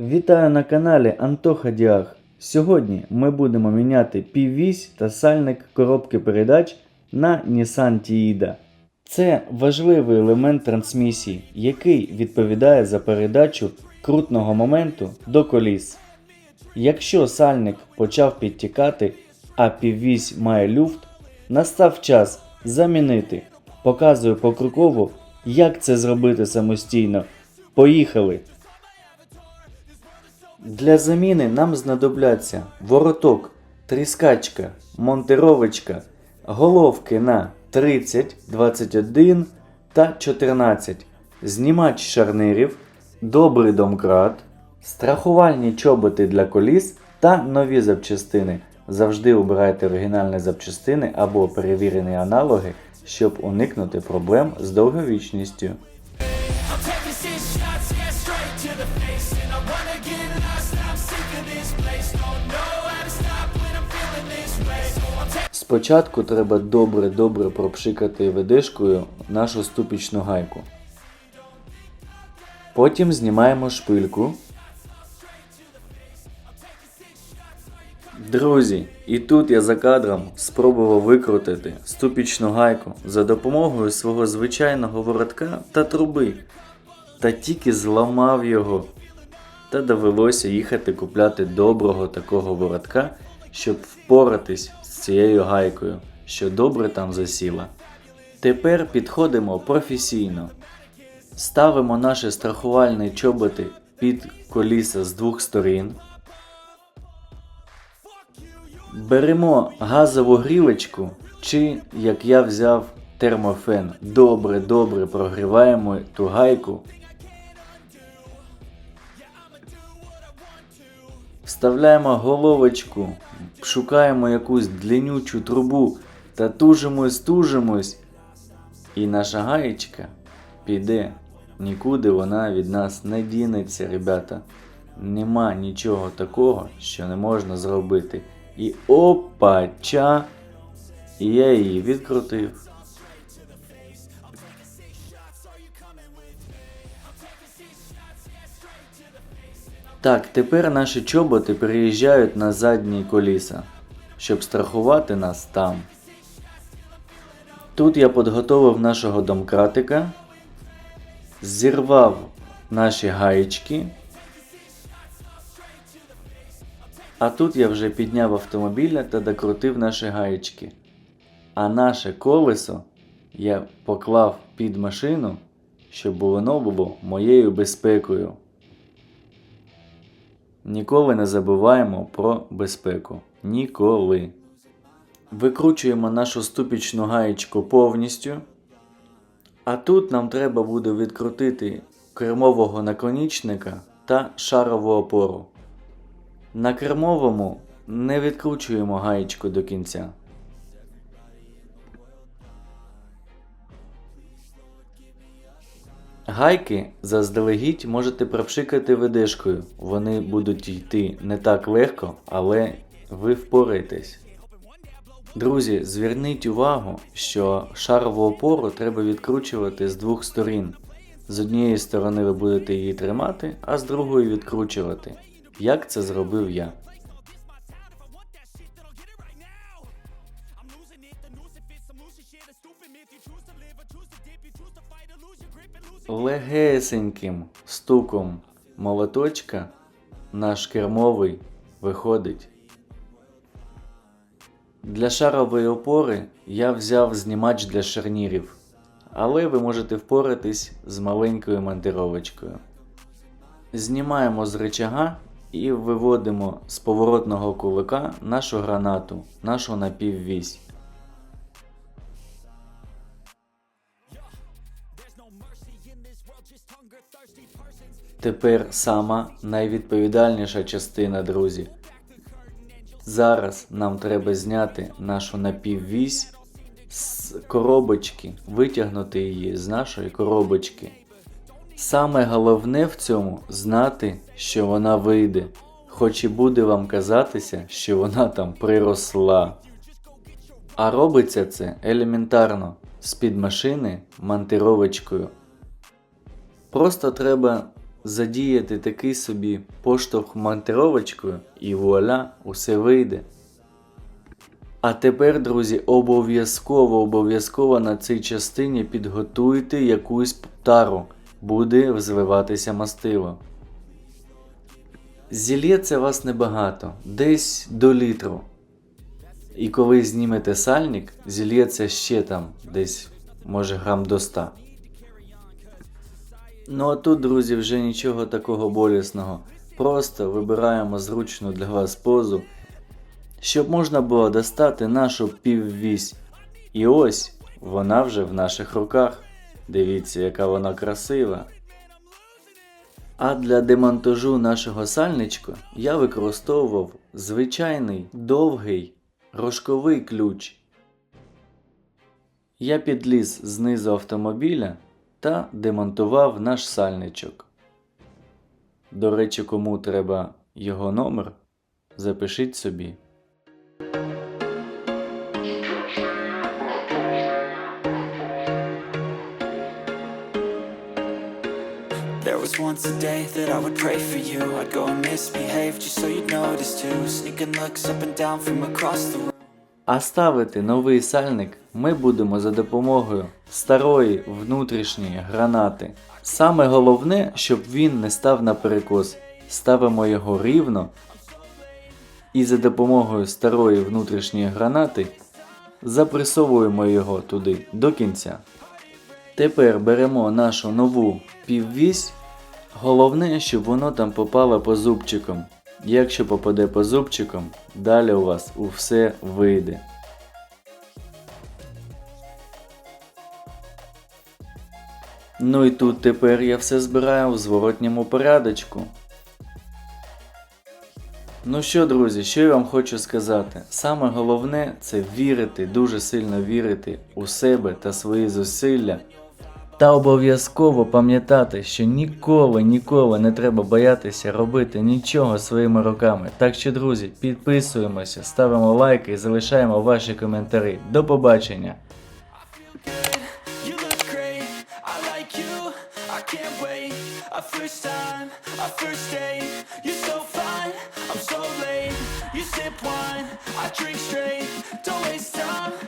Вітаю на каналі Антоха Діаг. Сьогодні ми будемо міняти піввісь та сальник коробки передач на Nissan Tiida. Це важливий елемент трансмісії, який відповідає за передачу крутного моменту до коліс. Якщо сальник почав підтікати, а піввісь має люфт, настав час замінити. Показую покроково, як це зробити самостійно. Поїхали! Для заміни нам знадобляться вороток, тріскачка, монтировочка, головки на 30, 21 та 14, знімач шарнирів, добрий домкрат, страхувальні чоботи для коліс та нові запчастини. Завжди обирайте оригінальні запчастини або перевірені аналоги, щоб уникнути проблем з довговічністю. I'm shots, yeah, straight to the face. And I wanna get lost, I'm sick of this place. Don't know how to stop when I'm feeling this way. So Спочатку треба добре-добре пропшикати ведешкою нашу ступічну гайку. Потім знімаємо шпильку. Друзі, і тут я за кадром спробував викрутити ступічну гайку за допомогою свого звичайного воротка та труби. Та тільки зламав його. Та довелося їхати купляти доброго такого воротка, щоб впоратись з цією гайкою, що добре там засіла. Тепер підходимо професійно. Ставимо наші страхувальні чоботи під коліса з двох сторін. Беремо газову грілочку, чи, як я взяв, термофен. Добре-добре прогріваємо ту гайку. Вставляємо головочку, шукаємо якусь длиннючу трубу та тужимось, тужимось. І наша гаєчка піде. Нікуди вона від нас не дінеться, ребята. Нема нічого такого, що не можна зробити. І опача! І я її відкрутив. Так, тепер наші чоботи переїжджають на задні коліса, щоб страхувати нас там. Тут я підготовив нашого домкратика, зірвав наші гаєчки. А тут я вже підняв автомобіля та докрутив наші гаєчки. А наше колесо я поклав під машину, щоб воно було моєю безпекою. Ніколи не забуваємо про безпеку. Ніколи. Викручуємо нашу ступічну гаєчку повністю. А тут нам треба буде відкрутити кермового наконічника та шарову опору. На кермовому не відкручуємо гаєчку до кінця. Гайки заздалегідь можете пропшикати ведешкою. Вони будуть йти не так легко, але ви впораєтесь. Друзі, зверніть увагу, що шарову опору треба відкручувати з двох сторін. З однієї сторони ви будете її тримати, а з другої відкручувати. Як це зробив я. Легесеньким стуком молоточка наш кермовий виходить. Для шарової опори я взяв знімач для шарнірів, але ви можете впоратись з маленькою монтировочкою. Знімаємо з рычага і виводимо з поворотного кулака нашу гранату, нашу напіввісь. Тепер сама найвідповідальніша частина, друзі. Зараз нам треба зняти нашу напіввісь з коробочки, витягнути її з нашої коробочки. Саме головне в цьому знати, що вона вийде, хоч і буде вам казатися, що вона там приросла. А робиться це елементарно з-під машини монтировочкою. Просто треба задіяти такий собі поштовх монтировочкою і вуаля, усе вийде. А тепер, друзі, обов'язково, обов'язково на цій частині підготуйте якусь тару. Буде звиватися мастило. Зільється вас небагато, десь до літру. І коли знімете сальник, зільється ще там десь, може, грам до 100. Ну а тут, друзі, вже нічого такого болісного. Просто вибираємо зручну для вас позу, щоб можна було достати нашу піввісь. І ось вона вже в наших руках. Дивіться, яка вона красива. А для демонтажу нашого сальничка я використовував звичайний довгий рожковий ключ. Я підліз знизу автомобіля та демонтував наш сальничок. До речі, кому треба його номер, запишіть собі. There was once a day that I would pray for you. I'd go and misbehave just so you'd notice too. Sneaking looks up and down from across the room. А ставити новий сальник ми будемо за допомогою старої внутрішньої гранати. Саме головне, щоб він не став на перекос. Ставимо його рівно і за допомогою старої внутрішньої гранати запресовуємо його туди до кінця. Тепер беремо нашу нову піввісь. Головне, щоб воно там попало по зубчикам. Якщо попаде по зубчикам, далі у вас у все вийде. Ну і тут тепер я все збираю в зворотньому порядочку. Ну що, друзі, що я вам хочу сказати? Саме головне це вірити, дуже сильно вірити у себе та свої зусилля. Та обов'язково пам'ятати, що ніколи, ніколи не треба боятися робити нічого своїми руками. Так що, друзі, підписуємося, ставимо лайки і залишаємо ваші коментарі. До побачення! A first time, a first date. You're so fine, I'm so late. You sip wine, I drink straight. Don't waste time.